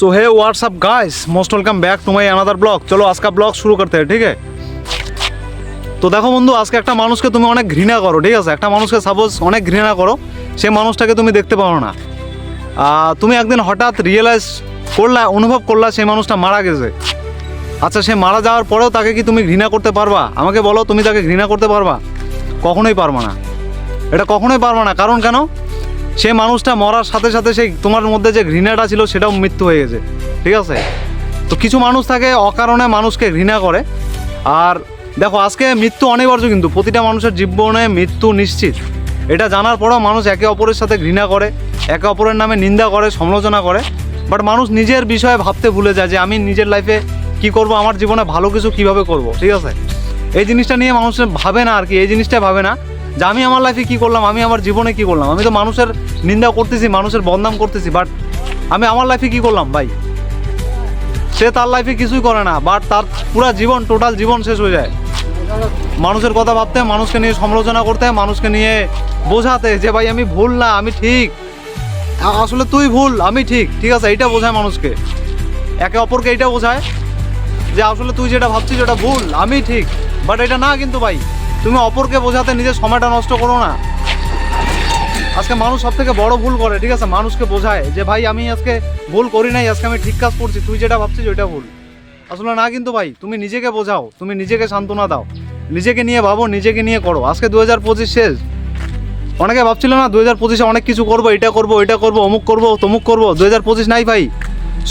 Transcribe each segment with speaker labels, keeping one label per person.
Speaker 1: सो है WhatsApp guys most welcome back to my another blog चलो आज का ब्लॉग शुरू करते हैं ठीक है তো দেখো বন্ধু আজকে একটা মানুষকে তুমি অনেক ঘৃণা করো ঠিক আছে একটা মানুষকে সাপোজ অনেক ঘৃণা করো সেই মানুষটাকে তুমি দেখতে পারো না আহ, তুমি একদিন হঠাৎ রিয়েলাইজ করলা অনুভব করলা সেই মানুষটা মারা গেছে আচ্ছা সে মারা যাওয়ার পরেও তাকে কি তুমি ঘৃণা করতে পারবা আমাকে বলো তুমি তাকে ঘৃণা করতে পারবা কখনোই পারবা না এটা কখনোই পারবা না কারণ কেন সে মানুষটা মরার সাথে সাথে সেই তোমার মধ্যে যে ঘৃণাটা ছিল সেটাও মৃত্যু হয়ে গেছে। ঠিক আছে? তো কিছু মানুষ থাকে, অকারণে মানুষকে ঘৃণা করে। আর দেখো, আজকে মৃত্যু অনিবার্য কিন্তু। প্রতিটা মানুষের জীবনে মৃত্যু নিশ্চিত। এটা জানার পরও মানুষ একে অপরের সাথে ঘৃণা করে, একে অপরের নামে নিন্দা করে, সমালোচনা করে। বাট মানুষ নিজের বিষয়ে ভাবতে ভুলে যায় যে, আমি নিজের লাইফে কি করব? আমার জীবনে ভালো কিছু কীভাবে করব? ঠিক আছে? এই জিনিসটা নিয়ে মানুষ ভাবে না আর কি। এই জিনিসটা ভাবে না। যে আমি আমার লাইফে কি করলাম, আমি আমার জীবনে কি করলাম? আমি তো মানুষের নিন্দা করতেছি, মানুষের বদনাম করতেছি বাট আমি আমার লাইফে কি করলাম ভাই? সে তার লাইফে কিছুই করে না বাট তার পুরো জীবন টোটাল জীবন শেষ হয়ে যায়। মানুষের কথা ভাবতে, মানুষকে নিয়ে সমালোচনা করতে, মানুষকে নিয়ে বোঝাতে যে ভাই আমি ভুল না, আমি ঠিক। আসলে তুই ভুল, আমি ঠিক ঠিক আছে, এইটা বোঝায় মানুষকে। একে অপরকে এইটা বোঝায় যে আসলে তুই যেটা ভাবছিস ওটা ভুল, আমি ঠিক বাট এটা না কিন্তু ভাই। তুমি অপরকে বোঝাতে নিজের সময়টা নষ্ট করো না। আজকে মানুষ সব থেকে বড় ভুল করে, ঠিক আছে? মানুষকে বোঝায় যে, ভাই, আমি আজকে ভুল করি নাই, আজকে আমি ঠিক কাজ করছি, তুই যেটা ভাবছিস ওইটা ভুল। আসলে না কিন্তু ভাই, তুমি নিজেকে বোঝাও, তুমি নিজেকে সান্ত্বনা দাও। নিজেকে নিয়ে ভাবো, নিজেকে নিয়ে করো। আজকে দু হাজার পঁচিশ শেষ। অনেকে ভাবছিল না দু হাজার পঁচিশে অনেক কিছু করব, এটা করব এটা করব, অমুক করব, তমুক করব। দু হাজার পঁচিশ নাই ভাই।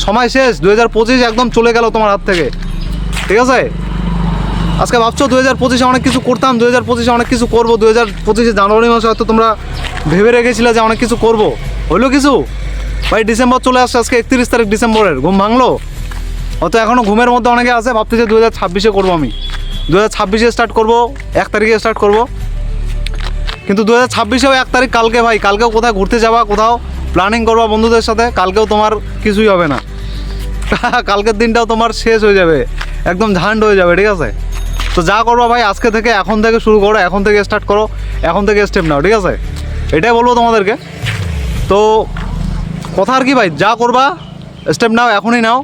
Speaker 1: সময় শেষ দু হাজার পঁচিশ একদম চলে গেল তোমার হাত থেকে। ঠিক আছে? আজকে ভাবছ দু হাজার পঁচিশে অনেক কিছু করতাম দু হাজার পঁচিশে অনেক কিছু করব দু হাজার পঁচিশে জানুয়ারি মাসে হয়তো তোমরা ভেবে রেখেছিলে যে অনেক কিছু করব। হইল কিছু? ভাই, ডিসেম্বর চলে আসছে, আজকে একত্রিশ তারিখ ডিসেম্বরের, ঘুম ভাঙলো? অত এখনও ঘুমের মধ্যে অনেকে আছে ভাবতেছে দু হাজার ছাব্বিশে করব আমি। দু হাজার ছাব্বিশে স্টার্ট করব, এক তারিখে স্টার্ট করব। কিন্তু দু হাজার ছাব্বিশেও এক তারিখ কালকে ভাই, কালকেও কোথাও ঘুরতে যাবা, কোথাও প্ল্যানিং করবা বন্ধুদের সাথে, কালকেও তোমার কিছুই হবে না। কালকের দিনটাও তোমার শেষ হয়ে যাবে, একদম ঝান্ড হয়ে যাবে, ঠিক আছে? তো যা করবা ভাই, আজকে থেকে এখন থেকে শুরু করো, এখন থেকে স্টার্ট করো, এখন থেকে স্টেপ নাও, ঠিক আছে? এটাই বলব তোমাদেরকে। তো কথা আর কি ভাই, যা করবা স্টেপ নাও, এখনই নাও।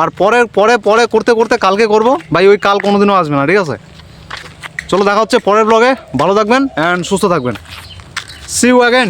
Speaker 1: আর পরে পরে পরে করতে করতে কালকে করব। ভাই, ওই কাল কোনোদিনও আসবে না, ঠিক আছে? চলো দেখা হচ্ছে পরের ব্লগে ভালো থাকবেন অ্যান্ড সুস্থ থাকবেন। C you again